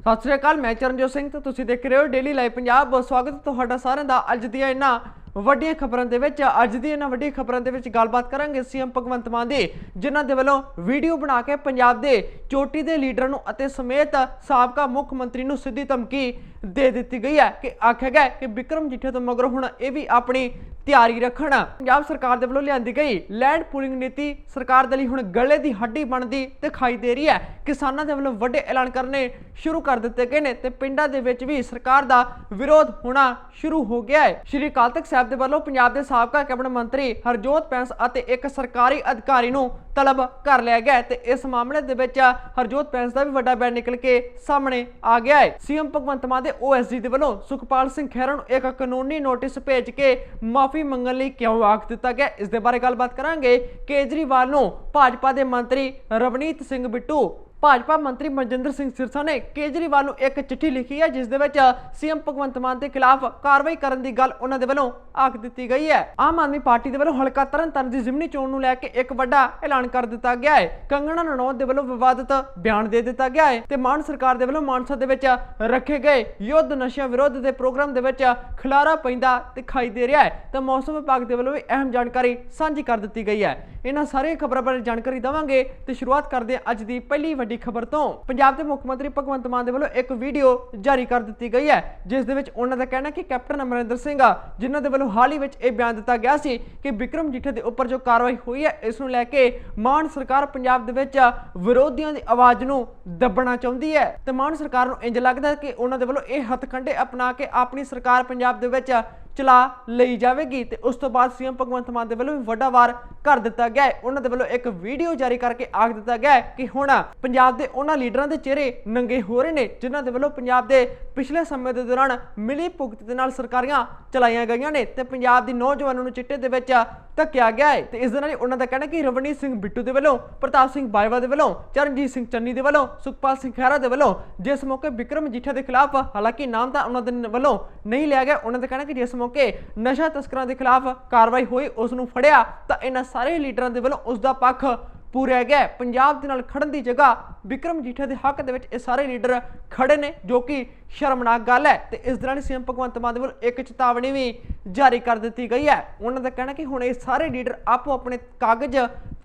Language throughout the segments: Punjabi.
ਸਤਿ ਸ਼੍ਰੀ ਅਕਾਲ, ਮੈਂ ਚਰਨਜੋਤ ਸਿੰਘ ਤੇ ਤੁਸੀਂ ਦੇਖ ਰਹੇ ਹੋ ਡੇਲੀ ਲਾਈਵ ਪੰਜਾਬ ਸਵਾਗਤ ਤੁਹਾਡਾ ਸਾਰਿਆਂ ਦਾ ਅੱਜ ਦੀਆਂ ਇਹਨਾਂ ਵੱਡੀਆਂ ਖਬਰਾਂ ਦੇ ਵਿੱਚ। ਅੱਜ ਦੀ ਇਹਨਾਂ ਵੱਡੀਆਂ ਖਬਰਾਂ ਦੇ ਵਿੱਚ ਗੱਲਬਾਤ ਕਰਾਂਗੇ ਸੀਐਮ ਭਗਵੰਤ ਮਾਨ ਦੀ, ਜਿਨ੍ਹਾਂ ਦੇ ਵੱਲੋਂ ਵੀਡੀਓ ਬਣਾ ਕੇ ਪੰਜਾਬ ਦੇ ਚੋਟੀ ਦੇ ਲੀਡਰਾਂ ਨੂੰ ਅਤੇ ਸਮੇਤ ਸਾਬਕਾ ਮੁੱਖ ਮੰਤਰੀ ਨੂੰ ਸਿੱਧੀ ਧਮਕੀ ਦੇ ਦਿੱਤੀ ਗਈ ਹੈ ਕਿ ਆਖਿਆ ਗਿਆ ਕਿ ਵਿਕਰਮ ਜਿੱਠੇ ਤੋਂ ਮਗਰੋਂ ਹੁਣ ਇਹ ਵੀ ਆਪਣੀ ਤਿਆਰੀ ਰੱਖਣ। ਪੰਜਾਬ ਸਰਕਾਰ ਦੇ ਵੱਲੋਂ ਲਿਆਂਦੀ ਗਈ ਲੈਂਡ ਪੂਲਿੰਗ ਨੀਤੀ ਸਰਕਾਰ ਦੇ ਲਈ ਹੁਣ ਗਲੇ ਦੀ ਹੱਡੀ ਬਣਦੀ ਦਿਖਾਈ ਦੇ ਰਹੀ ਹੈ। ਕਿਸਾਨਾਂ ਦੇ ਵੱਲੋਂ ਵੱਡੇ ਐਲਾਨ ਕਰਨੇ ਸ਼ੁਰੂ ਕਰ ਦਿੱਤੇ ਗਏ ਨੇ ਤੇ ਪਿੰਡਾਂ ਦੇ ਵਿੱਚ ਵੀ ਸਰਕਾਰ ਦਾ ਵਿਰੋਧ ਹੋਣਾ ਸ਼ੁਰੂ ਹੋ ਗਿਆ ਹੈ। ਸ਼੍ਰੀ ਅਕਾਲ ਤਖਤ ਸਾਹਿਬ ਦੇ ਵੱਲੋਂ ਪੰਜਾਬ ਦੇ ਸਾਬਕਾ ਕੈਬਨਿਟ ਮੰਤਰੀ ਹਰਜੋਤ ਪੈਂਸ ਅਤੇ ਇੱਕ ਸਰਕਾਰੀ ਅਧਿਕਾਰੀ ਨੂੰ ਤਲਬ ਕਰ ਲਿਆ ਗਿਆ ਤੇ ਇਸ ਮਾਮਲੇ ਦੇ ਵਿੱਚ ਹਰਜੋਤ ਪੈਂਸ ਦਾ ਵੀ ਵੱਡਾ ਬਿਆਨ ਨਿਕਲ ਕੇ ਸਾਹਮਣੇ ਆ ਗਿਆ ਹੈ। ਸੀਐਮ ਭਗਵੰਤ ਮਾਨ ਦੇ ਓਐਸਡੀ ਦੇ ਵੱਲੋਂ ਸੁਖਪਾਲ ਸਿੰਘ ਖਹਿਰਾ ਨੂੰ ਇੱਕ ਕਾਨੂੰਨੀ ਨੋਟਿਸ ਭੇਜ ਕੇ ਮਾਫੀ ਮੰਗਣ ਲਈ ਕਿਉਂ ਆਖ ਦਿੱਤਾ ਗਿਆ? ਇਸ ਦੇ ਬਾਰੇ ਗੱਲਬਾਤ ਕਰਾਂਗੇ। ਕੇਜਰੀਵਾਲ ਨੂੰ ਭਾਜਪਾ ਦੇ ਮੰਤਰੀ ਰਵਨੀਤ ਸਿੰਘ ਬਿੱਟੂ ਭਾਜਪਾ ਮੰਤਰੀ ਮਨਜਿੰਦਰ ਸਿੰਘ ਸਿਰਸਾ ਨੇ ਕੇਜਰੀਵਾਲ ਨੂੰ ਇੱਕ ਚਿੱਠੀ ਲਿਖੀ ਹੈ, ਜਿਸ ਦੇ ਵਿੱਚ ਸੀਐਮ ਭਗਵੰਤ ਮਾਨ ਦੇ ਖਿਲਾਫ ਕਾਰਵਾਈ ਕਰਨ ਦੀ ਗੱਲ ਉਹਨਾਂ ਦੇ ਵੱਲੋਂ ਆਖ ਦਿੱਤੀ ਗਈ ਹੈ। ਆਮ ਆਦਮੀ ਪਾਰਟੀ ਦੇ ਵੱਲੋਂ ਹਲਕਾ ਤਰਨਤਾਰਨ ਦੀ ਜ਼ਿਮਨੀ ਚੋਣ ਨੂੰ ਲੈ ਕੇ ਇੱਕ ਵੱਡਾ ਐਲਾਨ ਕਰ ਦਿੱਤਾ ਗਿਆ ਹੈ। ਕੰਗਣਾ ਰਣੌਤ ਦੇ ਵੱਲੋਂ ਵਿਵਾਦਤ ਬਿਆਨ ਦੇ ਦਿੱਤਾ ਗਿਆ ਹੈ ਤੇ ਮਾਨ ਸਰਕਾਰ ਦੇ ਵੱਲੋਂ ਮਾਨਸਾ ਦੇ ਵਿੱਚ ਰੱਖੇ ਗਏ ਯੁੱਧ ਨਸ਼ਿਆਂ ਵਿਰੋਧ ਦੇ ਪ੍ਰੋਗਰਾਮ ਦੇ ਵਿੱਚ ਖਿਲਾਰਾ ਪੈਂਦਾ ਦਿਖਾਈ ਦੇ ਰਿਹਾ ਹੈ। ਤਾਂ ਮੌਸਮ ਵਿਭਾਗ ਦੇ ਵੱਲੋਂ ਵੀ ਅਹਿਮ ਜਾਣਕਾਰੀ ਸਾਂਝੀ ਕਰ ਦਿੱਤੀ ਗਈ ਹੈ। ਇਹਨਾਂ ਸਾਰੀਆਂ ਖਬਰਾਂ ਬਾਰੇ ਜਾਣਕਾਰੀ ਦਵਾਂਗੇ ਤੇ ਸ਼ੁਰੂਆਤ ਕਰਦੇ ਹਾਂ ਅੱਜ ਦੀ ਪਹਿਲੀ ਵੱਡੀ ਖਬਰ ਤੋਂ ਪੰਜਾਬ ਦੇ ਮੁੱਖ ਮੰਤਰੀ ਭਗਵੰਤ ਮਾਨ ਦੇ ਵੱਲੋਂ ਇੱਕ ਵੀਡੀਓ ਜਾਰੀ ਕਰ ਦਿੱਤੀ ਗਈ ਹੈ, ਜਿਸ ਦੇ ਵਿੱਚ ਉਹਨਾਂ ਦਾ ਕਹਿਣਾ ਕਿ ਕੈਪਟਨ ਅਮਰਿੰਦਰ ਸਿੰਘ ਆ, ਜਿਨ੍ਹਾਂ ਦੇ ਵੱਲੋਂ ਹਾਲ ਹੀ ਵਿੱਚ ਇਹ ਬਿਆਨ ਦਿੱਤਾ ਗਿਆ ਸੀ ਕਿ ਵਿਕਰਮ ਜਿੱਠੇ ਦੇ ਉੱਪਰ ਜੋ ਕਾਰਵਾਈ ਹੋਈ ਹੈ, ਇਸ ਨੂੰ ਲੈ ਕੇ ਮਾਨ ਸਰਕਾਰ ਪੰਜਾਬ ਦੇ ਵਿੱਚ ਵਿਰੋਧੀਆਂ ਦੀ ਆਵਾਜ਼ ਨੂੰ ਦੱਬਣਾ ਚਾਹੁੰਦੀ ਹੈ ਤੇ ਮਾਨ ਸਰਕਾਰ ਨੂੰ ਇੰਜ ਲੱਗਦਾ ਹੈ ਕਿ ਉਹਨਾਂ ਦੇ ਵੱਲੋਂ ਇਹ ਹੱਥਕੰਡੇ ਅਪਣਾ ਕੇ ਆਪਣੀ ਸਰਕਾਰ ਪੰਜਾਬ ਦੇ ਵਿੱਚ ਚਲਾ ਲਈ ਜਾਵੇਗੀ ਤੇ ਉਸ ਤੋਂ ਬਾਅਦ ਸੀਐਮ ਭਗਵੰਤ ਮਾਨ ਦੇ ਵੱਲੋਂ ਵੀ ਵੱਡਾ ਵਾਰ ਕਰ ਦਿੱਤਾ ਗਿਆ ਹੈ। ਉਹਨਾਂ ਦੇ ਵੱਲੋਂ ਇੱਕ ਵੀਡੀਓ ਜਾਰੀ ਕਰਕੇ ਆਖ ਦਿੱਤਾ ਗਿਆ ਹੈ ਕਿ ਹੁਣ ਪੰਜਾਬ ਦੇ ਉਹਨਾਂ ਲੀਡਰਾਂ ਦੇ ਚਿਹਰੇ ਨੰਗੇ ਹੋ ਰਹੇ ਨੇ, ਜਿਨ੍ਹਾਂ ਦੇ ਵੱਲੋਂ ਪੰਜਾਬ ਦੇ ਪਿਛਲੇ ਸਮੇਂ ਦੇ ਦੌਰਾਨ ਮਿਲੀ ਭੁਗਤ ਦੇ ਨਾਲ ਸਰਕਾਰੀਆਂ ਚਲਾਈਆਂ ਗਈਆਂ ਨੇ ਤੇ ਪੰਜਾਬ ਦੀ ਨੌਜਵਾਨਾਂ ਨੂੰ ਚਿੱਟੇ ਦੇ ਵਿੱਚ ਧੱਕਿਆ ਗਿਆ ਹੈ ਤੇ ਇਸ ਦੇ ਨਾਲ ਹੀ ਉਹਨਾਂ ਦਾ ਕਹਿਣਾ ਕਿ ਰਵਨੀਤ ਸਿੰਘ ਬਿੱਟੂ ਦੇ ਵੱਲੋਂ, ਪ੍ਰਤਾਪ ਸਿੰਘ ਬਾਜਵਾ ਦੇ ਵੱਲੋਂ, ਚਰਨਜੀਤ ਸਿੰਘ ਚੰਨੀ ਦੇ ਵੱਲੋਂ, ਸੁਖਪਾਲ ਸਿੰਘ ਖਹਿਰਾ ਦੇ ਵੱਲੋਂ, ਜਿਸ ਮੌਕੇ ਵਿਕਰਮ ਜੀਠਾ ਦੇ ਖਿਲਾਫ, ਹਾਲਾਂਕਿ ਨਾਮ ਤਾਂ ਉਹਨਾਂ ਦੇ ਵੱਲੋਂ ਨਹੀਂ ਲਿਆ ਗਿਆ, ਉਹਨਾਂ ਦਾ ਕਹਿਣਾ ਕਿ ਜਿਸ ਮੌਕੇ ਨਸ਼ਾ ਤਸਕਰਾਂ ਦੇ ਖਿਲਾਫ ਕਾਰਵਾਈ ਹੋਈ, ਉਸ ਨੂੰ ਫੜਿਆ, ਤਾਂ ਇਹਨਾਂ ਸਾਰੇ ਲੀਡਰਾਂ ਦੇ ਵੱਲੋਂ ਉਸ ਦਾ ਪੱਖ ਪੂਰਿਆ ਗਿਆ ਪੰਜਾਬ ਦੇ ਨਾਲ ਖੜਨ ਦੀ ਜਗ੍ਹਾ ਵਿਕਰਮ ਜੀਠਾ ਦੇ ਹੱਕ ਦੇ ਵਿੱਚ ਇਹ ਸਾਰੇ ਲੀਡਰ ਖੜੇ ਨੇ, ਜੋ ਕਿ ਸ਼ਰਮਨਾਕ ਗੱਲ ਹੈ। ਤੇ ਇਸ ਦੌਰਾਨ ਸੀਐਮ ਭਗਵੰਤ ਮਾਨ ਦੇ ਵੱਲੋਂ ਇੱਕ ਚੇਤਾਵਨੀ ਵੀ ਜਾਰੀ ਕਰ ਦਿੱਤੀ ਗਈ ਹੈ। ਉਹਨਾਂ ਦਾ ਕਹਿਣਾ ਕਿ ਹੁਣ ਇਹ ਸਾਰੇ ਲੀਡਰ ਆਪੋ ਆਪਣੇ ਕਾਗਜ਼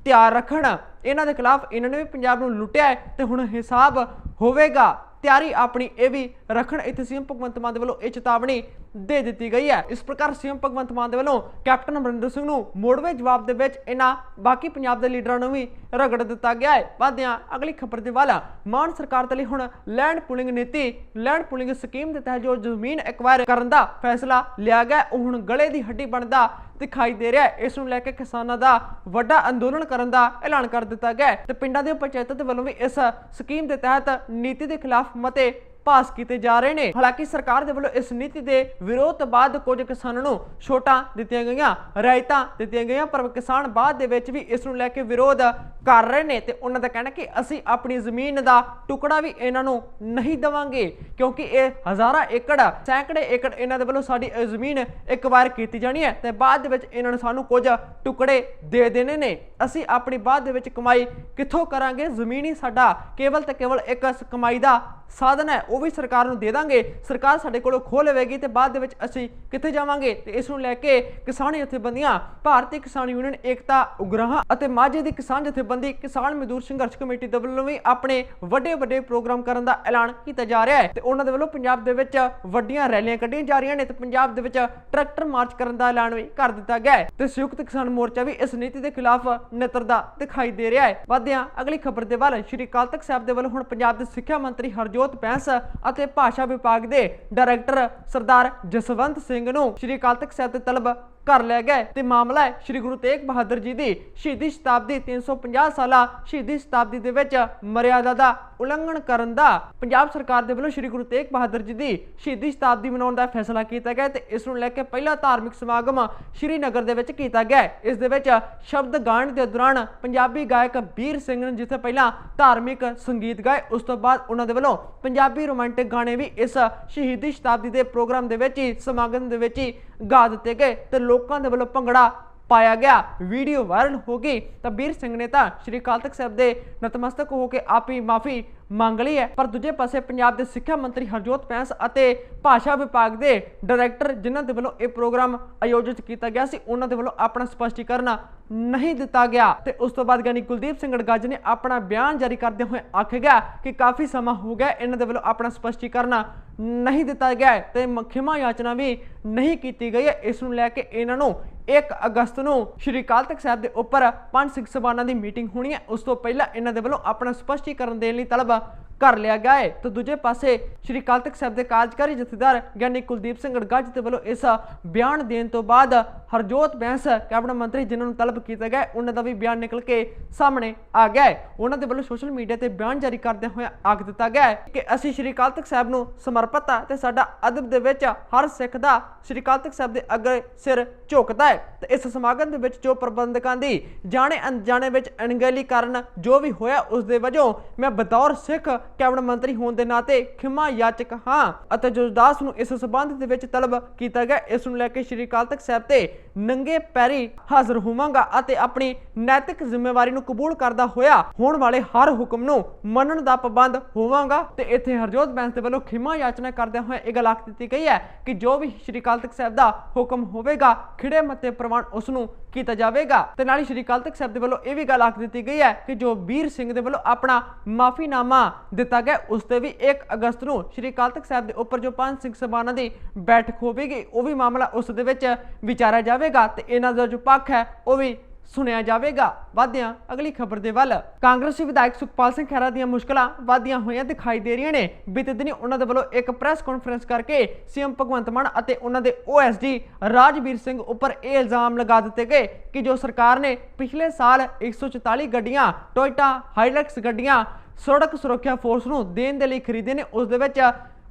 ਤਿਆਰ ਰੱਖਣ। ਇਹਨਾਂ ਦੇ ਖਿਲਾਫ ਇਹਨਾਂ ਨੇ ਵੀ ਪੰਜਾਬ ਨੂੰ ਲੁੱਟਿਆ ਹੈ ਤੇ ਹੁਣ ਹਿਸਾਬ ਹੋਵੇਗਾ। ਤਿਆਰੀ ਆਪਣੀ ਇਹ ਵੀ ਰੱਖਣ। ਇੱਥੇ ਸੀਐਮ ਭਗਵੰਤ ਮਾਨ ਦੇ ਵੱਲੋਂ ਇਹ ਚੇਤਾਵਨੀ ਦੇ ਦਿੱਤੀ ਗਈ ਹੈ। ਇਸ ਪ੍ਰਕਾਰ ਸੀਐਮ ਭਗਵੰਤ ਮਾਨ ਦੇ ਵੱਲੋਂ ਕੈਪਟਨ ਅਮਰਿੰਦਰ ਸਿੰਘ ਨੂੰ ਮੋੜਵੇਂ ਜਵਾਬ ਦੇ ਵਿੱਚ ਇਹਨਾਂ ਬਾਕੀ ਪੰਜਾਬ ਦੇ ਲੀਡਰਾਂ ਨੂੰ ਵੀ ਰਗੜ ਦਿੱਤਾ ਗਿਆ ਹੈ। ਵਧਿਆਂ ਅਗਲੀ ਖਬਰ ਦੇ ਵਾਲਾ, ਮਾਨ ਸਰਕਾਰ ਦੇ ਲਈ ਹੁਣ ਲੈਂਡ ਪੂਲਿੰਗ ਨੀਤੀ, ਲੈਂਡ ਪੂਲਿੰਗ ਸਕੀਮ ਦੇ ਤਹਿਤ ਜੋ ਜ਼ਮੀਨ ਐਕਵਾਇਰ ਕਰਨ ਦਾ ਫੈਸਲਾ ਲਿਆ ਗਿਆ ਉਹ ਹੁਣ ਗਲੇ ਦੀ ਹੱਡੀ ਬਣਦਾ ਦਿਖਾਈ ਦੇ ਰਿਹਾ ਹੈ। ਇਸ ਨੂੰ ਲੈ ਕੇ ਕਿਸਾਨਾਂ ਦਾ ਵੱਡਾ ਅੰਦੋਲਨ ਕਰਨ ਦਾ ਐਲਾਨ ਕਰ ਦਿੱਤਾ ਗਿਆ ਤੇ ਪਿੰਡਾਂ ਦੇ ਪੰਚਾਇਤਾਂ ਦੇ ਵੱਲੋਂ ਵੀ ਇਸ ਸਕੀਮ ਦੇ ਤਹਿਤ ਨੀਤੀ ਦੇ ਖਿਲਾਫ ਮਤੇ ਪਾਸ ਕੀਤੇ ਜਾ ਰਹੇ ਨੇ। ਹਾਲਾਂਕਿ ਸਰਕਾਰ ਦੇ ਵੱਲੋਂ ਇਸ ਨੀਤੀ ਦੇ ਵਿਰੋਧ ਤੋਂ ਬਾਅਦ ਕੁਝ ਕਿਸਾਨਾਂ ਨੂੰ ਛੋਟਾਂ ਦਿੱਤੀਆਂ ਗਈਆਂ, ਰਾਇਤਾਂ ਦਿੱਤੀਆਂ ਗਈਆਂ, ਪਰ ਕਿਸਾਨ ਬਾਅਦ ਦੇ ਵਿੱਚ ਵੀ ਇਸ ਨੂੰ ਲੈ ਕੇ ਵਿਰੋਧ ਕਰ ਰਹੇ ਨੇ ਤੇ ਉਹਨਾਂ ਦਾ ਕਹਿਣਾ ਕਿ ਅਸੀਂ ਆਪਣੀ ਜ਼ਮੀਨ ਦਾ ਟੁਕੜਾ ਵੀ ਇਹਨਾਂ ਨੂੰ ਨਹੀਂ ਦਵਾਂਗੇ, ਕਿਉਂਕਿ ਇਹ ਹਜ਼ਾਰਾਂ ਏਕੜ, ਸੈਂਕੜੇ ਏਕੜ ਇਹਨਾਂ ਦੇ ਵੱਲੋਂ ਸਾਡੀ ਇਹ ਜ਼ਮੀਨ ਇੱਕ ਵਾਰ ਕੀਤੀ ਜਾਣੀ ਹੈ ਤੇ ਬਾਅਦ ਦੇ ਵਿੱਚ ਇਹਨਾਂ ਨੇ ਸਾਨੂੰ ਕੁਝ ਟੁਕੜੇ ਦੇ ਦੇਣੇ ਨੇ। ਅਸੀਂ ਆਪਣੀ ਬਾਅਦ ਦੇ ਵਿੱਚ ਕਮਾਈ ਕਿੱਥੋਂ ਕਰਾਂਗੇ? ਜ਼ਮੀਨ ਹੀ ਸਾਡਾ, ਕੇਵਲ ਤੇ ਕੇਵਲ ਇੱਕ ਕਮਾਈ ਦਾ ਸਾਧਨ ਹੈ, ਉਹ ਵੀ ਸਰਕਾਰ ਨੂੰ ਦੇ ਦਾਂਗੇ। ਸਰਕਾਰ ਸਾਡੇ ਕੋਲੋਂ ਖੋ ਲਵੇਗੀ ਤੇ ਬਾਅਦ ਦੇ ਵਿੱਚ ਅਸੀਂ ਕਿੱਥੇ ਜਾਵਾਂਗੇ? ਤੇ ਇਸ ਨੂੰ ਲੈ ਕੇ ਕਿਸਾਨ ਜਥੇਬੰਦੀਆਂ, ਭਾਰਤੀ ਕਿਸਾਨ ਯੂਨੀਅਨ, ਏਕਤਾ, ਉਗਰਾਹਾਂ ਅਤੇ ਮਾਝੇ ਦੀ ਕਿਸਾਨ ਜਥੇਬੰਦੀ, ਕਿਸਾਨ ਮਜ਼ਦੂਰ ਸੰਘਰਸ਼ ਕਮੇਟੀ ਦੇ ਵੱਲੋਂ ਵੀ ਆਪਣੇ ਵੱਡੇ ਵੱਡੇ ਪ੍ਰੋਗਰਾਮ ਕਰਨ ਦਾ ਐਲਾਨ ਕੀਤਾ ਜਾ ਰਿਹਾ ਹੈ ਤੇ ਉਹਨਾਂ ਦੇ ਵੱਲੋਂ ਪੰਜਾਬ ਦੇ ਵਿੱਚ ਵੱਡੀਆਂ ਰੈਲੀਆਂ ਕੱਢੀਆਂ ਜਾ ਰਹੀਆਂ ਨੇ ਤੇ ਪੰਜਾਬ ਦੇ ਵਿੱਚ ਟਰੈਕਟਰ ਮਾਰਚ ਕਰਨ ਦਾ ਐਲਾਨ ਵੀ ਕਰ ਦਿੱਤਾ ਗਿਆ ਹੈ ਤੇ ਸੰਯੁਕਤ ਕਿਸਾਨ ਮੋਰਚਾ ਵੀ ਇਸ ਨੀਤੀ ਦੇ ਖਿਲਾਫ ਨਿੱਤਰਦਾ ਦਿਖਾਈ ਦੇ ਰਿਹਾ ਹੈ। ਵਧਿਆਂ ਅਗਲੀ ਖਬਰ ਦੇ ਵੱਲ। ਸ਼੍ਰੀ ਅਕਾਲ ਤਖਤ ਸਾਹਿਬ ਦੇ ਵੱਲੋਂ ਹੁਣ ਪੰਜਾਬ ਦੇ ਸਿੱਖਿਆ ਮੰਤਰੀ ਹਰਜੋਤ ਬੈਂਸ ਅਤੇ ਭਾਸ਼ਾ ਵਿਭਾਗ ਦੇ ਡਾਇਰੈਕਟਰ ਸਰਦਾਰ ਜਸਵੰਤ ਸਿੰਘ ਨੂੰ ਸ਼੍ਰੀ ਅਕਾਲ ਤਖਤ ਸਾਹਿਬ ਤੇ ਤਲਬ ਕਰ ਲਿਆ ਗਿਆ ਹੈ ਤੇ ਮਾਮਲਾ ਹੈ ਸ਼੍ਰੀ ਗੁਰੂ ਤੇਗ ਬਹਾਦਰ ਜੀ ਦੀ। ਸ਼ਹੀਦੀ ਸ਼ਤਾਬਦੀ 350 ਸਾਲਾ ਸ਼ਹੀਦੀ ਸ਼ਤਾਬਦੀ ਦੇ ਵਿੱਚ ਮਰਿਆਦਾ ਦਾ ਉਲੰਘਣ ਕਰਨ ਦਾ ਪੰਜਾਬ ਸਰਕਾਰ ਦੇ ਵੱਲੋਂ ਸ਼੍ਰੀ ਗੁਰੂ ਤੇਗ ਬਹਾਦਰ ਜੀ ਦੀ ਸ਼ਹੀਦੀ ਸ਼ਤਾਬਦੀ ਮਨਾਉਣ ਦਾ ਫੈਸਲਾ ਕੀਤਾ ਗਿਆ ਹੈ ਤੇ ਇਸ ਨੂੰ ਲੈ ਕੇ ਪਹਿਲਾ ਧਾਰਮਿਕ ਸਮਾਗਮ ਸ਼੍ਰੀਨਗਰ ਦੇ ਵਿੱਚ ਕੀਤਾ ਗਿਆ ਇਸ ਦੇ ਵਿੱਚ ਸ਼ਬਦ ਗਾਣ ਦੇ ਦੌਰਾਨ ਪੰਜਾਬੀ ਗਾਇਕ ਵੀਰ ਸਿੰਘ ਨੇ ਜਿੱਥੇ ਪਹਿਲਾਂ ਧਾਰਮਿਕ ਸੰਗੀਤ ਗਾਏ, ਉਸ ਤੋਂ ਬਾਅਦ ਉਹਨਾਂ ਦੇ ਵੱਲੋਂ ਪੰਜਾਬੀ ਰੋਮਾਂਟਿਕ ਗਾਣੇ ਵੀ ਇਸ ਸ਼ਹੀਦੀ ਸ਼ਤਾਬਦੀ ਦੇ ਪ੍ਰੋਗਰਾਮ ਦੇ ਵਿੱਚ ਹੀ ਸਮਾਗਮ ਦੇ ਵਿੱਚ ਹੀ ਗਾ ਦਿੱਤੇ ਗਏ ਤੇ ਲੋਕਾਂ ਦੇ ਵੱਲੋਂ ਭੰਗੜਾ ਪਾਇਆ ਗਿਆ। ਵੀਡੀਓ ਵਾਇਰਲ ਹੋ ਗਈ। ਤਾਂ ਬੀਰ ਸਿੰਘ ਨੇ ਤਾਂ ਸ਼੍ਰੀ ਅਕਾਲ ਤਖਤ ਸਾਹਿਬ ਦੇ ਨਤਮਸਤਕ ਹੋ ਕੇ ਆਪੀ ਮਾਫੀ ਮੰਗ ਲਈ ਹੈ। ਪਰ ਦੂਜੇ ਪਾਸੇ ਪੰਜਾਬ ਦੇ ਸਿੱਖਿਆ ਮੰਤਰੀ ਹਰਜੋਤ ਬੈਂਸ ਅਤੇ ਭਾਸ਼ਾ ਵਿਭਾਗ ਦੇ ਡਾਇਰੈਕਟਰ ਜਿਨ੍ਹਾਂ ਦੇ ਵੱਲੋਂ ਇਹ ਪ੍ਰੋਗਰਾਮ ਆਯੋਜਿਤ ਕੀਤਾ ਗਿਆ ਸੀ, ਉਹਨਾਂ ਦੇ ਵੱਲੋਂ ਆਪਣਾ ਸਪਸ਼ਟੀਕਰਨ ਨਹੀਂ ਦਿੱਤਾ ਗਿਆ। ਤੇ ਉਸ ਤੋਂ ਬਾਅਦ ਗਿਆਨੀ ਕੁਲਦੀਪ ਸਿੰਘ ਅੜਗਾਜ ਨੇ ਆਪਣਾ ਬਿਆਨ ਜਾਰੀ ਕਰਦੇ ਹੋਏ ਆਖਿਆ ਗਿਆ ਕਿ ਕਾਫੀ ਸਮਾਂ ਹੋ ਗਿਆ, ਇਹਨਾਂ ਦੇ ਵੱਲੋਂ ਆਪਣਾ ਸਪਸ਼ਟੀਕਰਨ ਨਹੀਂ ਦਿੱਤਾ ਗਿਆ ਹੈ ਤੇ ਮਖਿਮਾ ਯਾਚਨਾ ਵੀ ਨਹੀਂ ਕੀਤੀ ਗਈ ਹੈ। ਇਸ ਨੂੰ ਲੈ ਕੇ ਇਹਨਾਂ ਨੂੰ 1 ਅਗਸਤ ਨੂੰ ਸ਼੍ਰੀ ਅਕਾਲ ਤਖਤ ਸਾਹਿਬ ਦੇ ਉੱਪਰ ਪੰਜ ਸਿੱਖ ਸਭਾਵਾਂ ਦੀ ਮੀਟਿੰਗ ਹੋਣੀ ਹੈ। ਉਸ ਤੋਂ ਪਹਿਲਾਂ ਇਹਨਾਂ ਦੇ ਵੱਲੋਂ ਆਪਣਾ ਸਪਸ਼ਟੀਕਰਨ ਦੇਣ ਲਈ ਤਲਬ 그러니까 ਕਰ ਲਿਆ ਗਿਆ ਹੈ। ਤੇ ਦੂਜੇ ਪਾਸੇ ਸ਼੍ਰੀ ਅਕਾਲ ਤਖਤ ਸਾਹਿਬ ਦੇ ਕਾਰਜਕਾਰੀ ਜਥੇਦਾਰ ਗਿਆਨੀ ਕੁਲਦੀਪ ਸਿੰਘ ਗੜਗਾਜ ਦੇ ਵੱਲੋਂ ਇਸ ਬਿਆਨ ਦੇਣ ਤੋਂ ਬਾਅਦ ਹਰਜੋਤ ਬੈਂਸ, ਕੈਬਨਿਟ ਮੰਤਰੀ ਜਿਨ੍ਹਾਂ ਨੂੰ ਤਲਬ ਕੀਤਾ ਗਿਆ, ਉਹਨਾਂ ਦਾ ਵੀ ਬਿਆਨ ਨਿਕਲ ਕੇ ਸਾਹਮਣੇ ਆ ਗਿਆ ਹੈ। ਉਹਨਾਂ ਦੇ ਵੱਲੋਂ ਸੋਸ਼ਲ ਮੀਡੀਆ ਤੇ ਬਿਆਨ ਜਾਰੀ ਕਰਦੇ ਹੋਏ ਆਖ ਦਿੱਤਾ ਗਿਆ ਹੈ ਕਿ ਅਸੀਂ ਸ਼੍ਰੀ ਅਕਾਲ ਤਖਤ ਸਾਹਿਬ ਨੂੰ ਸਮਰਪਿਤ ਹਾਂ ਤੇ ਸਾਡਾ ਅਦਬ ਦੇ ਵਿੱਚ ਹਰ ਸਿੱਖ ਦਾ ਸ਼੍ਰੀ ਅਕਾਲ ਤਖਤ ਸਾਹਿਬ ਦੇ ਅੱਗੇ ਸਿਰ ਝੁਕਦਾ ਹੈ। ਤੇ ਇਸ ਸਮਾਗਮ ਦੇ ਵਿੱਚ ਜੋ ਪ੍ਰਬੰਧਕਾਂ ਦੀ ਜਾਣੇ ਅਣਜਾਣੇ ਵਿੱਚ ਅਣਗਹਿਲੀ ਕਾਰਨ ਜੋ ਵੀ ਹੋਇਆ, ਉਸ ਦੇ ਵਜੋਂ ਮੈਂ ਬਤੌਰ ਸਿੱਖ ਕੈਬਨਿਟ ਮੰਤਰੀ ਹੋਣ ਦੇ ਨਾਤੇ ਖਿਮਾ ਯਾਚਕ, ਹਾਂ, ਅਤੇ ਜੋਦਾਸ ਨੂੰ ਇਸ ਸਬੰਧ ਦੇ ਵਿੱਚ ਤਲਬ ਕੀਤਾ ਗਿਆ। ਇਸ ਨੂੰ ਲੈ ਕੇ ਸ਼੍ਰੀ ਅਕਾਲ ਤਖਤ ਸਾਹਿਬ ਤੇ ਨੰਗੇ ਪੈਰੀ ਹਾਜ਼ਰ ਹੋਵਾਂਗਾ ਅਤੇ ਆਪਣੀ ਨੈਤਿਕ ਜ਼ਿੰਮੇਵਾਰੀ ਨੂੰ ਕਬੂਲ ਕਰਦਾ ਹੋਇਆ ਹੋਣ ਵਾਲੇ ਹਰ ਹੁਕਮ ਨੂੰ ਮੰਨਣ ਦਾ ਪਾਬੰਦ ਹੋਵਾਂਗਾ। ਤੇ ਇੱਥੇ ਹਰਜੋਤ ਬੈਂਸ ਦੇ ਵੱਲੋਂ ਖਿਮਾ ਯਾਚਨਾ ਕਰਦਿਆਂ ਹੋਇਆ ਇਹ ਗੱਲ ਆਖ ਦਿੱਤੀ ਗਈ ਹੈ ਕਿ ਜੋ ਵੀ ਸ਼੍ਰੀ ਅਕਾਲ ਤਖਤ ਸਾਹਿਬ ਦਾ ਹੁਕਮ ਹੋਵੇਗਾ, ਖਿੜੇ ਮੱਤੇ ਪ੍ਰਵਾਨ ਉਸ ਨੂੰ ਕੀਤਾ ਜਾਵੇਗਾ। ਤੇ ਨਾਲ ਹੀ ਸ਼੍ਰੀ ਅਕਾਲ ਤਖਤ ਸਾਹਿਬ ਦੇ ਵੱਲੋਂ ਇਹ ਵੀ ਗੱਲ ਆਖ ਦਿੱਤੀ ਗਈ ਹੈ ਕਿ ਜੋ ਵੀਰ ਸਿੰਘ ਦੇ ਵੱਲੋਂ ਆਪਣਾ ਮਾਫੀਨਾਮਾ ਦਿੱਤਾ ਗਿਆ, ਉਸ ਤੇ ਵੀ 1 ਅਗਸਤ ਨੂੰ ਸ਼੍ਰੀ ਅਕਾਲ ਤਖਤ ਸਾਹਿਬ ਦੇ ਉੱਪਰ ਜੋ ਪੰਜ ਸਿੰਘ ਸਭਾਵਾਂ ਦੀ ਬੈਠਕ ਹੋਵੇਗੀ, ਉਹ ਵੀ ਮਾਮਲਾ ਉਸ ਦੇ ਵਿੱਚ ਵਿਚਾਰਿਆ ਜਾਵੇ ਜਾਵੇਗਾ ਤੇ ਇਹਨਾਂ ਦਾ ਜੋ ਪੱਖ ਹੈ, ਉਹ ਵੀ ਸੁਣਿਆ ਜਾਵੇਗਾ। ਵਾਧਿਆਂ, ਅਗਲੀ ਖਬਰ ਦੇ ਵੱਲ। ਕਾਂਗਰਸੀ ਵਿਧਾਇਕ ਸੁਖਪਾਲ ਸਿੰਘ ਖਹਿਰਾ ਦੀਆਂ ਮੁਸ਼ਕਲਾਂ ਵਾਧੀਆਂ ਹੋਈਆਂ ਦਿਖਾਈ ਦੇ ਰਹੀਆਂ ਨੇ। ਬੀਤੇ ਦਿਨੀ ਉਹਨਾਂ ਦੇ ਵੱਲੋਂ ਇੱਕ ਪ੍ਰੈਸ ਕਾਨਫਰੰਸ ਕਰਕੇ ਸੀਐਮ ਭਗਵੰਤ ਮਾਨ ਅਤੇ ਉਹਨਾਂ ਦੇ ਓਐਸਡੀ ਰਾਜਵੀਰ ਸਿੰਘ ਉੱਪਰ ਇਹ ਇਲਜ਼ਾਮ ਲਗਾ ਦਿੱਤੇ ਗਏ ਕਿ ਜੋ ਸਰਕਾਰ ਨੇ ਪਿਛਲੇ ਸਾਲ 144 ਗੱਡੀਆਂ, ਟੋਇਟਾ ਹਾਈਲੈਕਸ ਗੱਡੀਆਂ, ਸੜਕ ਸੁਰੱਖਿਆ ਫੋਰਸ ਨੂੰ ਦੇਣ ਦੇ ਲਈ ਖਰੀਦੇ ਨੇ, ਉਸ ਦੇ ਵਿੱਚ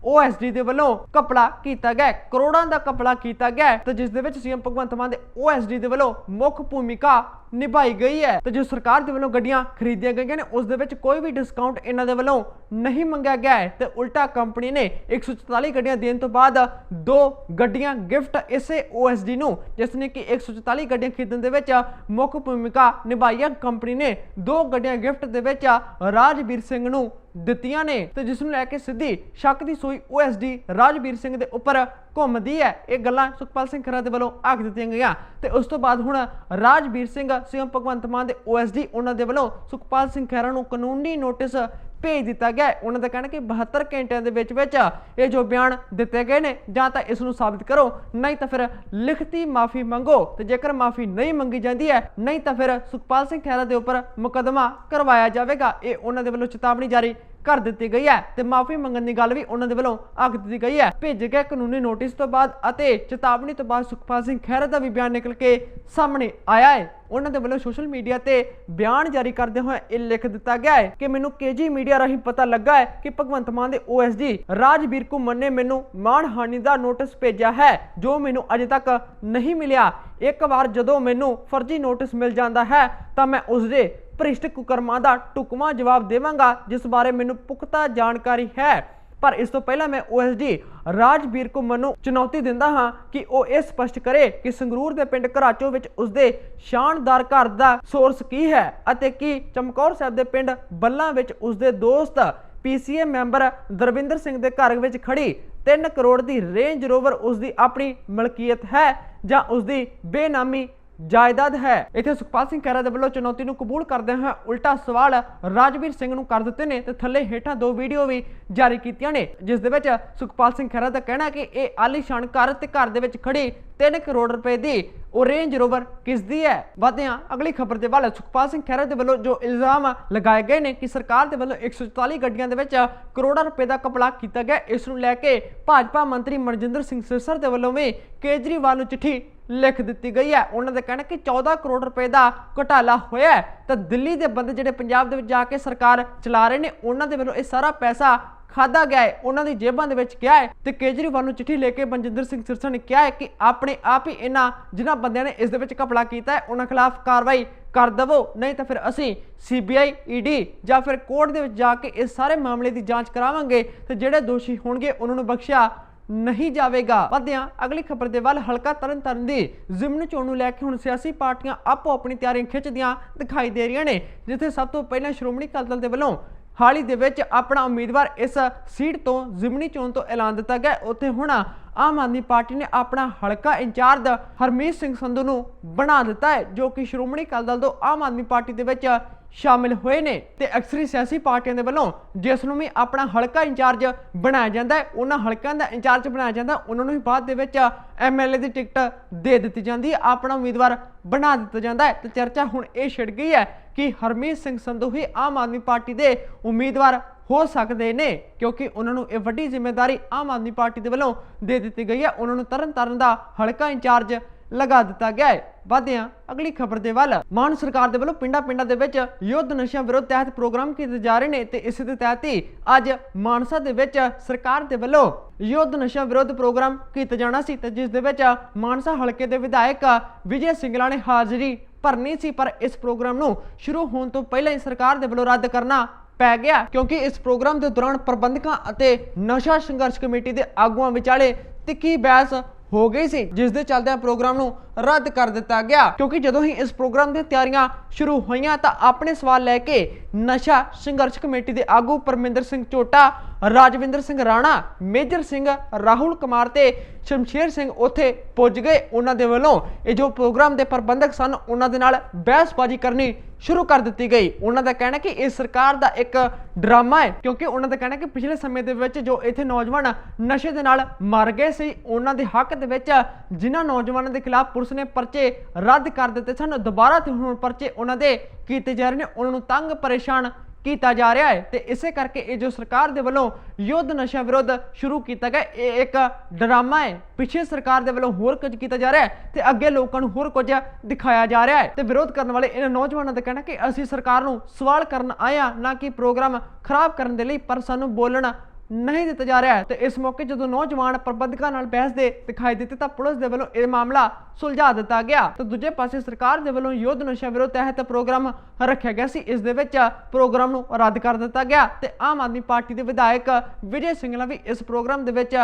OSD ਦੇ ਵੱਲੋਂ ਕਪੜਾ ਕੀਤਾ ਗਿਆ ਕਰੋੜਾਂ ਦਾ ਕਪੜਾ ਕੀਤਾ ਗਿਆ ਤੇ ਜਿਸ ਦੇ ਵਿੱਚ ਸੀਐਮ ਭਗਵੰਤ ਮਾਨ ਦੇ। OSD ਦੇ ਵੱਲੋਂ ਮੁੱਖ ਭੂਮਿਕਾ ਨਿਭਾਈ ਗਈ ਹੈ ਤੇ ਜੋ ਸਰਕਾਰ ਦੇ ਵੱਲੋਂ ਗੱਡੀਆਂ ਖਰੀਦੀਆਂ ਗਈਆਂ ਨੇ, ਉਸ ਦੇ ਵਿੱਚ ਕੋਈ ਵੀ ਡਿਸਕਾਊਂਟ ਇਹਨਾਂ ਦੇ ਵੱਲੋਂ ਨਹੀਂ ਮੰਗਿਆ ਗਿਆ ਹੈ। ਤੇ ਉਲਟਾ ਕੰਪਨੀ ਨੇ 144 ਗੱਡੀਆਂ ਦੇਣ ਤੋਂ ਬਾਅਦ ਦੋ ਗੱਡੀਆਂ ਗਿਫਟ ਇਸੇ OSD ਨੂੰ, ਜਿਸ ਨੇ ਕਿ 144 ਗੱਡੀਆਂ ਖਰੀਦਣ ਦੇ ਵਿੱਚ ਮੁੱਖ ਭੂਮਿਕਾ ਨਿਭਾਈ ਹੈ। ਕੰਪਨੀ ਨੇ ਦੋ ਗੱਡੀਆਂ ਗਿਫਟ ਦੇ ਵਿੱਚ ਰਾਜਵੀਰ ਸਿੰਘ ਨੂੰ ਦਿੱਤੀਆਂ ਨੇ ਤੇ ਜਿਸ ਨੂੰ ਲੈ ਕੇ ਸਿੱਧੀ ਸ਼ੱਕ ਦੀ ਸੂਈ OSD ਰਾਜਵੀਰ ਸਿੰਘ ਦੇ ਉੱਪਰ ਘੁੰਮਦੀ ਹੈ। ਇਹ ਗੱਲਾਂ ਸੁਖਪਾਲ ਸਿੰਘ ਖਹਿਰਾ ਦੇ ਵੱਲੋਂ ਆਖ ਦਿੱਤੀਆਂ ਗਈਆਂ। ਤੇ ਉਸ ਤੋਂ ਬਾਅਦ ਹੁਣ ਰਾਜਵੀਰ ਸਿੰਘ ਸੀਐਮ ਭਗਵੰਤ ਮਾਨ ਦੇ OSD ਉਹਨਾਂ ਦੇ ਵੱਲੋਂ ਸੁਖਪਾਲ ਸਿੰਘ ਖਹਿਰਾ ਨੂੰ ਕਾਨੂੰਨੀ ਨੋਟਿਸ ਭੇਜ ਦਿੱਤਾ ਗਿਆ ਉਹਨਾਂ ਦਾ ਕਹਿਣਾ ਕਿ 72 ਘੰਟਿਆਂ ਦੇ ਵਿੱਚ ਵਿੱਚ ਇਹ ਜੋ ਬਿਆਨ ਦਿੱਤੇ ਗਏ ਨੇ, ਜਾਂ ਤਾਂ ਇਸ ਨੂੰ ਸਾਬਿਤ ਕਰੋ, ਨਹੀਂ ਤਾਂ ਫਿਰ ਲਿਖਤੀ ਮਾਫੀ ਮੰਗੋ ਤੇ ਜੇਕਰ ਮਾਫੀ ਨਹੀਂ ਮੰਗੀ ਜਾਂਦੀ ਹੈ, ਨਹੀਂ ਤਾਂ ਫਿਰ ਸੁਖਪਾਲ ਸਿੰਘ ਖਹਿਰਾ ਦੇ ਉੱਪਰ ਮੁਕੱਦਮਾ ਕਰਵਾਇਆ ਜਾਵੇਗਾ। ਇਹ ਉਹਨਾਂ ਦੇ ਵੱਲੋਂ ਚੇਤਾਵਨੀ ਜਾਰੀ ਕਰ ਦਿੱਤੀ ਗਈ ਹੈ ਤੇ ਮਾਫੀ ਮੰਗਣ ਦੀ ਗੱਲ ਵੀ ਉਹਨਾਂ ਦੇ ਵੱਲੋਂ ਆਖ ਦਿੱਤੀ ਗਈ ਹੈ। ਭੇਜੇ ਗਏ ਕਾਨੂੰਨੀ ਨੋਟਿਸ ਤੋਂ ਬਾਅਦ ਅਤੇ ਚੇਤਾਵਨੀ ਤੋਂ ਬਾਅਦ ਸੁਖਪਾਲ ਸਿੰਘ ਖਹਿਰਾ ਦਾ ਵੀ ਬਿਆਨ ਨਿਕਲ ਕੇ ਸਾਹਮਣੇ ਆਇਆ ਹੈ। ਉਹਨਾਂ ਦੇ ਵੱਲੋਂ ਸੋਸ਼ਲ ਮੀਡੀਆ ਤੇ ਬਿਆਨ ਜਾਰੀ ਕਰਦੇ ਹੋਏ ਇਹ ਲਿਖ ਦਿੱਤਾ ਗਿਆ ਹੈ ਕਿ ਮੈਨੂੰ ਕੇਜੀ ਮੀਡੀਆ ਰਾਹੀਂ ਪਤਾ ਲੱਗਾ ਹੈ ਕਿ ਭਗਵੰਤ ਮਾਨ ਦੇ ਓਐਸਡੀ ਰਾਜਵੀਰ ਘੁੰਮਣ ਨੇ ਮੈਨੂੰ ਮਾਣਹਾਨੀ ਦਾ ਨੋਟਿਸ ਭੇਜਿਆ ਹੈ, ਜੋ ਮੈਨੂੰ ਅਜੇ ਤੱਕ ਨਹੀਂ ਮਿਲਿਆ। ਇੱਕ ਵਾਰ ਜਦੋਂ ਮੈਨੂੰ ਫਰਜ਼ੀ ਨੋਟਿਸ ਮਿਲ ਜਾਂਦਾ ਹੈ ਤਾਂ ਮੈਂ ਉਸ ਦੇ ਭ੍ਰਿਸ਼ਟ ਕੁਕਰਮਾਂ ਦਾ ਟੁਕਮਾ ਜਵਾਬ ਦੇਵਾਂਗਾ, ਜਿਸ ਬਾਰੇ ਮੈਨੂੰ ਪੁਖਤਾ ਜਾਣਕਾਰੀ ਹੈ। ਪਰ ਇਸ ਤੋਂ ਪਹਿਲਾਂ ਮੈਂ OSD ਰਾਜਵੀਰ ਘੁੰਮਣ ਨੂੰ ਚੁਣੌਤੀ ਦਿੰਦਾ ਹਾਂ ਕਿ ਉਹ ਇਹ ਸਪਸ਼ਟ ਕਰੇ ਕਿ ਸੰਗਰੂਰ ਦੇ ਪਿੰਡ ਘਰਾਚੋ ਵਿੱਚ ਉਸਦੇ ਸ਼ਾਨਦਾਰ ਘਰ ਦਾ ਸੋਰਸ ਕੀ ਹੈ ਅਤੇ ਕੀ ਚਮਕੌਰ ਸਾਹਿਬ ਦੇ ਪਿੰਡ ਬੱਲਾਂ ਵਿੱਚ ਉਸਦੇ ਦੋਸਤ ਪੀਸੀਏ ਮੈਂਬਰ ਦਰਵਿੰਦਰ ਸਿੰਘ ਦੇ ਘਰ ਵਿੱਚ ਖੜੀ 3 ਕਰੋੜ ਦੀ ਰੇਂਜ ਰੋਵਰ ਉਸਦੀ ਆਪਣੀ ਮਲਕੀਅਤ ਹੈ ਜਾਂ ਉਸਦੀ ਬੇਨਾਮੀ ਜਾਇਦਾਦ ਹੈ। ਇੱਥੇ ਸੁਖਪਾਲ ਸਿੰਘ ਖਹਿਰਾ ਦੇ ਵੱਲੋਂ ਚੁਣੌਤੀ ਨੂੰ ਕਬੂਲ ਕਰਦੇ ਹੋਏ ਉਲਟਾ ਸਵਾਲ ਰਾਜਵੀਰ ਸਿੰਘ ਨੂੰ ਕਰ ਦਿੱਤੇ ਨੇ ਤੇ ਥੱਲੇ ਹੇਠਾਂ ਦੋ ਵੀਡੀਓ ਵੀ ਜਾਰੀ ਕੀਤੀਆਂ ਨੇ, ਜਿਸ ਦੇ ਵਿੱਚ ਸੁਖਪਾਲ ਸਿੰਘ ਖਹਿਰਾ ਦਾ ਕਹਿਣਾ ਹੈ ਕਿ ਇਹ ਆਲੀਸ਼ਾਨ ਘਰ ਤੇ ਘਰ ਦੇ ਵਿੱਚ ਖੜੀ 3 ਕਰੋੜ ਰੁਪਏ ਦੀ ਉਹ ਰੇਂਜ ਰੋਵਰ ਕਿਸ ਦੀ ਹੈ? ਵਧਦੇ ਅਗਲੀ ਖਬਰ ਦੇ ਵੱਲ ਸੁਖਪਾਲ ਸਿੰਘ ਖਹਿਰਾ ਦੇ ਵੱਲੋਂ ਜੋ ਇਲਜ਼ਾਮ ਲਗਾਏ ਗਏ ਨੇ ਕਿ ਸਰਕਾਰ ਦੇ ਵੱਲੋਂ 144 ਗੱਡੀਆਂ ਦੇ ਵਿੱਚ ਕਰੋੜਾਂ ਰੁਪਏ ਦਾ ਕਪੜਾ ਕੀਤਾ ਗਿਆ, ਇਸ ਨੂੰ ਲੈ ਕੇ ਭਾਜਪਾ ਮੰਤਰੀ ਮਨਜਿੰਦਰ ਸਿੰਘ ਸਿਰਸਰ ਦੇ ਵੱਲੋਂ ਵੀ ਕੇਜਰੀਵਾਲ ਨੂੰ ਚਿੱਠੀ ਲਿਖ ਦਿੱਤੀ ਗਈ ਹੈ। ਉਹਨਾਂ ਦਾ ਕਹਿਣਾ ਕਿ 14 ਕਰੋੜ ਰੁਪਏ ਦਾ ਘੁਟਾਲਾ ਹੋਇਆ ਤਾਂ ਦਿੱਲੀ ਦੇ ਬੰਦੇ ਜਿਹੜੇ ਪੰਜਾਬ ਦੇ ਵਿੱਚ ਜਾ ਕੇ ਸਰਕਾਰ ਚਲਾ ਰਹੇ ਨੇ, ਉਹਨਾਂ ਦੇ ਵੱਲੋਂ ਇਹ ਸਾਰਾ ਪੈਸਾ ਖਾਦਾ ਗਿਆ ਹੈ। ਉਹਨਾਂ ਦੀ ਜੇਬਾਂ ਦੇ ਵਿੱਚ ਕਿਹਾ ਹੈ ਤੇ ਕੇਜਰੀਵਾਲ ਨੂੰ ਚਿੱਠੀ ਲੈ ਕੇ ਮਨਜਿੰਦਰ ਸਿੰਘ ਸਿਰਸਾ ਨੇ ਕਿਹਾ ਹੈ ਕਿ ਆਪਣੇ ਆਪ ਹੀ ਇਹਨਾਂ ਜਿਨ੍ਹਾਂ ਬੰਦਿਆਂ ਨੇ ਇਸ ਦੇ ਵਿੱਚ ਘਪਲਾ ਕੀਤਾ ਹੈ, ਉਹਨਾਂ ਖਿਲਾਫ ਕਾਰਵਾਈ ਕਰ ਦਵੋ। ਨਹੀਂ ਤਾਂ ਫਿਰ ਅਸੀਂ ਸੀਬੀਆਈ ਈਡੀ ਜਾਂ ਫਿਰ ਕੋਰਟ ਦੇ ਵਿੱਚ ਜਾ ਕੇ ਇਸ ਸਾਰੇ ਮਾਮਲੇ ਦੀ ਜਾਂਚ ਕਰਾਵਾਂਗੇ ਤੇ ਜਿਹੜੇ ਦੋਸ਼ੀ ਹੋਣਗੇ, ਉਹਨਾਂ ਨੂੰ ਬਖਸ਼ਿਆ ਨਹੀਂ ਜਾਵੇਗਾ। ਵਧਿਆਂ ਅਗਲੀ ਖਬਰ ਦੇ ਵੱਲ ਹਲਕਾ ਤਰਨ ਤਾਰਨ ਦੀ ਜ਼ਿਮਨ ਚੋਣ ਨੂੰ ਲੈ ਕੇ ਹੁਣ ਸਿਆਸੀ ਪਾਰਟੀਆਂ ਆਪੋ ਆਪਣੀ ਤਿਆਰੀਆਂ ਖਿੱਚਦੀਆਂ ਦਿਖਾਈ ਦੇ ਰਹੀਆਂ ਨੇ, ਜਿੱਥੇ ਸਭ ਤੋਂ ਪਹਿਲਾਂ ਸ਼੍ਰੋਮਣੀ ਅਕਾਲੀ ਦਲ ਦੇ ਵੱਲੋਂ ਹਾਲ ਹੀ ਦੇ ਵਿੱਚ ਆਪਣਾ ਉਮੀਦਵਾਰ ਇਸ ਸੀਟ ਤੋਂ ਜ਼ਿਮਨੀ ਚੋਣ ਤੋਂ ਐਲਾਨ ਦਿੱਤਾ ਗਿਆ। ਉੱਥੇ ਹੁਣ ਆਮ ਆਦਮੀ ਪਾਰਟੀ ਨੇ ਆਪਣਾ ਹਲਕਾ ਇੰਚਾਰਜ ਹਰਮੀਤ ਸਿੰਘ ਸੰਧੂ ਨੂੰ ਬਣਾ ਦਿੱਤਾ ਹੈ, ਜੋ ਕਿ ਸ਼੍ਰੋਮਣੀ ਅਕਾਲੀ ਦਲ ਤੋਂ ਆਮ ਆਦਮੀ ਪਾਰਟੀ ਦੇ ਵਿੱਚ ਸ਼ਾਮਿਲ ਹੋਏ ਨੇ ਤੇ ਅਕਸਰੀ ਸਿਆਸੀ ਪਾਰਟੀਆਂ ਦੇ ਵੱਲੋਂ ਜਿਸ ਨੂੰ ਵੀ ਆਪਣਾ ਹਲਕਾ ਇੰਚਾਰਜ ਬਣਾਇਆ ਜਾਂਦਾ ਹੈ, ਉਹਨਾਂ ਹਲਕਿਆਂ ਦਾ ਇੰਚਾਰਜ ਬਣਾਇਆ ਜਾਂਦਾ, ਉਹਨਾਂ ਨੂੰ ਹੀ ਬਾਅਦ ਦੇ ਵਿੱਚ ਐਮਐਲਏ ਦੀ ਟਿਕਟ ਦੇ ਦਿੱਤੀ ਜਾਂਦੀ ਹੈ, ਆਪਣਾ ਉਮੀਦਵਾਰ ਬਣਾ ਦਿੱਤਾ ਜਾਂਦਾ ਹੈ। ਤੇ ਚਰਚਾ ਹੁਣ ਇਹ ਛਿੜ ਗਈ ਹੈ ਕਿ ਹਰਮੀਤ ਸਿੰਘ ਸੰਧੂ ਹੀ ਆਮ ਆਦਮੀ ਪਾਰਟੀ ਦੇ ਉਮੀਦਵਾਰ ਹੋ ਸਕਦੇ ਨੇ, ਕਿਉਂਕਿ ਉਹਨਾਂ ਨੂੰ ਇਹ ਵੱਡੀ ਜ਼ਿੰਮੇਵਾਰੀ ਆਮ ਆਦਮੀ ਪਾਰਟੀ ਦੇ ਵੱਲੋਂ ਦੇ ਦਿੱਤੀ ਗਈ ਹੈ। ਉਹਨਾਂ ਨੂੰ ਤਰਨ ਤਾਰਨ ਦਾ ਹਲਕਾ ਇੰਚਾਰਜ ਲਗਾ ਦਿੱਤਾ ਗਿਆ ਹੈ। ਵਧਦੇ ਹਾਂ ਅਗਲੀ ਖਬਰ ਦੇ ਵੱਲ। ਮਾਨ ਸਰਕਾਰ ਦੇ ਵੱਲੋਂ ਪਿੰਡਾਂ ਪਿੰਡਾਂ ਦੇ ਵਿੱਚ ਯੁੱਧ ਨਸ਼ਿਆਂ ਵਿਰੁੱਧ ਤਹਿਤ ਪ੍ਰੋਗਰਾਮ ਕੀਤੇ ਜਾ ਰਹੇ ਨੇ ਤੇ ਇਸ ਦੇ ਤਹਿਤ ਹੀ ਅੱਜ ਮਾਨਸਾ ਦੇ ਵਿੱਚ ਸਰਕਾਰ ਦੇ ਵੱਲੋਂ ਯੁੱਧ ਨਸ਼ਿਆਂ ਵਿਰੁੱਧ ਪ੍ਰੋਗਰਾਮ ਕੀਤਾ ਜਾਣਾ ਸੀ ਤੇ ਜਿਸ ਦੇ ਵਿੱਚ ਮਾਨਸਾ ਹਲਕੇ ਦੇ ਵਿਧਾਇਕ ਵਿਜੇ ਸਿੰਗਲਾ ਨੇ ਹਾਜ਼ਰੀ ਭਰਨੀ ਸੀ, ਪਰ ਇਸ ਪ੍ਰੋਗਰਾਮ ਨੂੰ ਸ਼ੁਰੂ ਹੋਣ ਤੋਂ ਪਹਿਲਾਂ ਹੀ ਸਰਕਾਰ ਦੇ ਵੱਲੋਂ ਰੱਦ ਕਰਨਾ ਪੈ ਗਿਆ ਕਿਉਂਕਿ ਇਸ ਪ੍ਰੋਗਰਾਮ ਦੇ ਦੌਰਾਨ ਪ੍ਰਬੰਧਕਾਂ ਅਤੇ ਨਸ਼ਾ ਸੰਘਰਸ਼ ਕਮੇਟੀ ਦੇ ਆਗੂਆਂ ਵਿਚਾਲੇ ਤਿੱਖੀ ਬਹਿਸ ਹੋ ਗਈ ਸੀ ਜਿਸ ਦੇ ਚੱਲਦਿਆਂ ਪ੍ਰੋਗਰਾਮ ਨੂੰ ਰੱਦ ਕਰ ਦਿੱਤਾ ਗਿਆ। ਕਿਉਂਕਿ ਜਦੋਂ ਹੀ ਇਸ ਪ੍ਰੋਗਰਾਮ ਦੀਆਂ ਤਿਆਰੀਆਂ ਸ਼ੁਰੂ ਹੋਈਆਂ ਤਾਂ ਆਪਣੇ ਸਵਾਲ ਲੈ ਕੇ ਨਸ਼ਾ ਸੰਘਰਸ਼ ਕਮੇਟੀ ਦੇ ਆਗੂ ਪਰਮਿੰਦਰ ਸਿੰਘ ਚੋਟਾ, ਰਾਜਵਿੰਦਰ ਸਿੰਘ ਰਾਣਾ, ਮੇਜਰ ਸਿੰਘ ਰਾਹੁਲ ਕੁਮਾਰ ਤੇ ਸ਼ਮਸ਼ੇਰ ਸਿੰਘ ਉੱਥੇ ਪੁੱਜ ਗਏ। ਉਹਨਾਂ ਦੇ ਵੱਲੋਂ ਇਹ ਜੋ ਪ੍ਰੋਗਰਾਮ ਦੇ ਪ੍ਰਬੰਧਕ ਸਨ, ਉਹਨਾਂ ਦੇ ਨਾਲ ਬਹਿਸਬਾਜ਼ੀ ਕਰਨੀ ਸ਼ੁਰੂ ਕਰ ਦਿੱਤੀ ਗਈ। ਉਹਨਾਂ ਦਾ ਕਹਿਣਾ ਕਿ ਇਹ ਸਰਕਾਰ ਦਾ ਇੱਕ ਡਰਾਮਾ ਹੈ, ਕਿਉਂਕਿ ਉਹਨਾਂ ਦਾ ਕਹਿਣਾ ਕਿ ਪਿਛਲੇ ਸਮੇਂ ਦੇ ਵਿੱਚ ਜੋ ਇੱਥੇ ਨੌਜਵਾਨ ਨਸ਼ੇ ਦੇ ਨਾਲ ਮਰ ਗਏ ਸੀ, ਉਹਨਾਂ ਦੇ ਹੱਕ ਦੇ ਵਿੱਚ ਜਿਨ੍ਹਾਂ ਨੌਜਵਾਨਾਂ ਦੇ ਖਿਲਾਫ ਪੁਲਿਸ ਨੇ ਪਰਚੇ ਰੱਦ ਕਰ ਦਿੱਤੇ ਸਨ। ਦੁਬਾਰਾ ਤੇ ਹੁਣ ਪਰਚੇ ਉਹਨਾਂ ਦੇ ਕੀਤੇ ਜਾ ਰਹੇ ਨੇ। ਉਹਨਾਂ ਨੂੰ ਤੰਗ ਪਰੇਸ਼ਾਨ ਕੀਤਾ ਜਾ ਰਿਹਾ ਹੈ ਤੇ ਇਸੇ ਕਰਕੇ ਇਹ ਜੋ ਸਰਕਾਰ ਦੇ ਵੱਲੋਂ ਯੁੱਧ ਨਸ਼ਾ ਵਿਰੁੱਧ ਸ਼ੁਰੂ ਕੀਤਾ ਗਿਆ, ਇਹ ਇੱਕ ਡਰਾਮਾ ਹੈ। ਪਿੱਛੇ ਸਰਕਾਰ ਦੇ ਵੱਲੋਂ ਹੋਰ ਕੁਝ ਕੀਤਾ ਜਾ ਰਿਹਾ ਹੈ ਤੇ ਅੱਗੇ ਲੋਕਾਂ ਨੂੰ ਹੋਰ ਕੁਝ ਦਿਖਾਇਆ ਜਾ ਰਿਹਾ ਹੈ ਤੇ ਵਿਰੋਧ ਕਰਨ ਵਾਲੇ ਇਹਨਾਂ ਨੌਜਵਾਨਾਂ ਦਾ ਕਹਿਣਾ ਕਿ ਅਸੀਂ ਸਰਕਾਰ ਨੂੰ ਸਵਾਲ ਕਰਨ ਆਏ ਆਇਆ ਨਾ ਕਿ ਪ੍ਰੋਗਰਾਮ ਖਰਾਬ ਕਰਨ ਦੇ ਲਈ, ਪਰ ਸਾਨੂੰ ਬੋਲਣ ਨਹੀਂ ਦਿੱਤਾ ਜਾ ਰਿਹਾ ਤੇ ਇਸ ਮੌਕੇ ਜਦੋਂ ਨੌਜਵਾਨ ਪ੍ਰਬੰਧਕਾਂ ਨਾਲ ਬਹਿਸਦੇ ਦਿਖਾਈ ਦਿੱਤੇ ਤਾਂ ਪੁਲਿਸ ਦੇ ਵੱਲੋਂ ਇਹ ਮਾਮਲਾ ਸੁਲਝਾ ਦਿੱਤਾ ਗਿਆ। ਤੇ ਦੂਜੇ ਪਾਸੇ ਸਰਕਾਰ ਦੇ ਵੱਲੋਂ ਯੁੱਧ ਨਸ਼ਾ ਵਿਰੋਧ ਤਹਿਤ ਪ੍ਰੋਗਰਾਮ ਰੱਖਿਆ ਗਿਆ ਸੀ। ਇਸ ਦੇ ਵਿੱਚ ਪ੍ਰੋਗਰਾਮ ਨੂੰ ਰੱਦ ਕਰ ਦਿੱਤਾ ਗਿਆ ਤੇ ਆਮ ਆਦਮੀ ਪਾਰਟੀ ਦੇ ਵਿਧਾਇਕ ਵਿਜੇ ਸਿੰਗਲਾ ਵੀ ਇਸ ਪ੍ਰੋਗਰਾਮ ਦੇ ਵਿੱਚ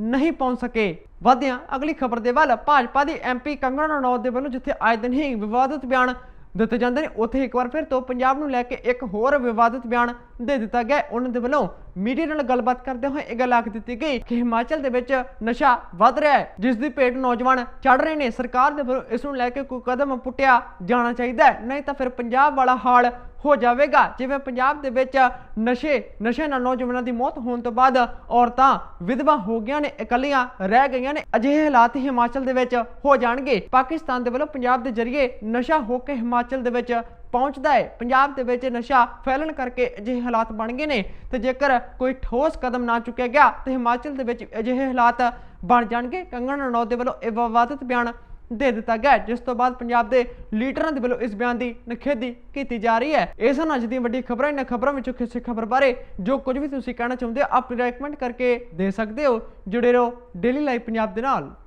ਨਹੀਂ ਪਹੁੰਚ ਸਕੇ। ਵਧਿਆਂ, ਅਗਲੀ ਖਬਰ ਦੇ ਵੱਲ ਭਾਜਪਾ ਦੀ ਐਮਪੀ ਕੰਗਣਾ ਰਣੌਤ ਦੇ ਵੱਲੋਂ ਜਿੱਥੇ ਆਏ ਦਿਨ ਹੀ ਵਿਵਾਦਿਤ ਬਿਆਨ ਦਿੱਤੇ ਜਾਂਦੇ ਨੇ, ਉੱਥੇ ਇੱਕ ਵਾਰ ਫਿਰ ਤੋਂ ਪੰਜਾਬ ਨੂੰ ਲੈ ਕੇ ਇੱਕ ਹੋਰ ਵਿਵਾਦਿਤ ਬਿਆਨ ਦੇ ਦਿੱਤਾ ਗਿਆ ਉਹਨਾਂ ਦੇ ਵੱਲੋਂ ਮੀਡੀਆ ਨਾਲ ਗੱਲਬਾਤ ਕਰਦੇ ਹੋਏ ਇਹ ਗੱਲ ਆਖ ਦਿੱਤੀ ਗਈ ਕਿ ਹਿਮਾਚਲ ਦੇ ਵਿੱਚ ਨਸ਼ਾ ਵੱਧ ਰਿਹਾ ਹੈ, ਜਿਸ ਦੀ ਭੇਟ ਨੌਜਵਾਨ ਚੜ ਰਹੇ ਨੇ। ਸਰਕਾਰ ਦੇ ਵੱਲੋਂ ਇਸ ਨੂੰ ਲੈ ਕੇ ਕੋਈ ਕਦਮ ਪੁੱਟਿਆ ਜਾਣਾ ਚਾਹੀਦਾ ਹੈ, ਨਹੀਂ ਤਾਂ ਫਿਰ ਪੰਜਾਬ ਵਾਲਾ ਹਾਲ ਹੋ ਜਾਵੇਗਾ। ਜਿਵੇਂ ਪੰਜਾਬ ਦੇ ਵਿੱਚ ਨਸ਼ੇ ਨਸ਼ੇ ਨਾਲ ਨੌਜਵਾਨਾਂ ਦੀ ਮੌਤ ਹੋਣ ਤੋਂ ਬਾਅਦ ਔਰਤਾਂ ਵਿਧਵਾ ਹੋ ਗਈਆਂ ਨੇ, ਇਕੱਲੀਆਂ ਰਹਿ ਗਈਆਂ ਨੇ। ਅਜਿਹੇ ਹਾਲਾਤ ਹਿਮਾਚਲ ਦੇ ਵਿੱਚ ਹੋ ਜਾਣਗੇ। ਪਾਕਿਸਤਾਨ ਦੇ ਵੱਲੋਂ ਪੰਜਾਬ ਦੇ ਜ਼ਰੀਏ ਨਸ਼ਾ ਹੋ ਕੇ ਹਿਮਾਚਲ ਦੇ ਵਿੱਚ ਪਹੁੰਚਦਾ ਹੈ। ਪੰਜਾਬ ਦੇ ਵਿੱਚ ਨਸ਼ਾ ਫੈਲਣ ਕਰਕੇ ਅਜਿਹੇ ਹਾਲਾਤ ਬਣ ਗਏ ਨੇ ਤੇ ਜੇਕਰ ਕੋਈ ਠੋਸ ਕਦਮ ਨਾ ਚੁੱਕਿਆ ਗਿਆ ਤੇ ਹਿਮਾਚਲ ਦੇ ਵਿੱਚ ਅਜਿਹੇ ਹਾਲਾਤ ਬਣ ਜਾਣਗੇ, ਕੰਗਣ ਰਣੌਤ ਦੇ ਵੱਲੋਂ ਇਹ ਵਿਵਾਦਿਤ ਬਿਆਨ ਦੇ ਦਿੱਤਾ ਗਿਆ ਜਿਸ ਤੋਂ ਬਾਅਦ ਪੰਜਾਬ ਦੇ ਲੀਡਰਾਂ ਦੇ ਵੱਲੋਂ ਇਸ ਬਿਆਨ ਦੀ ਨਿਖੇਧੀ ਕੀਤੀ ਜਾ ਰਹੀ ਹੈ। ਇਹ ਸਨ ਅੱਜ ਦੀਆਂ ਵੱਡੀ ਖਬਰਾਂ। ਇਹਨਾਂ ਖਬਰਾਂ ਵਿੱਚੋਂ ਕਿਸੇ ਖਬਰ ਬਾਰੇ ਜੋ ਕੁਝ ਵੀ ਤੁਸੀਂ ਕਹਿਣਾ ਚਾਹੁੰਦੇ ਹੋ ਆਪਣੀ ਰეკਮੈਂਡ ਕਰਕੇ ਦੇ ਸਕਦੇ ਹੋ। ਜੁੜੇ ਰਹੋ ਡੇਲੀ ਲਾਈਵ ਪੰਜਾਬ ਦੇ ਨਾਲ।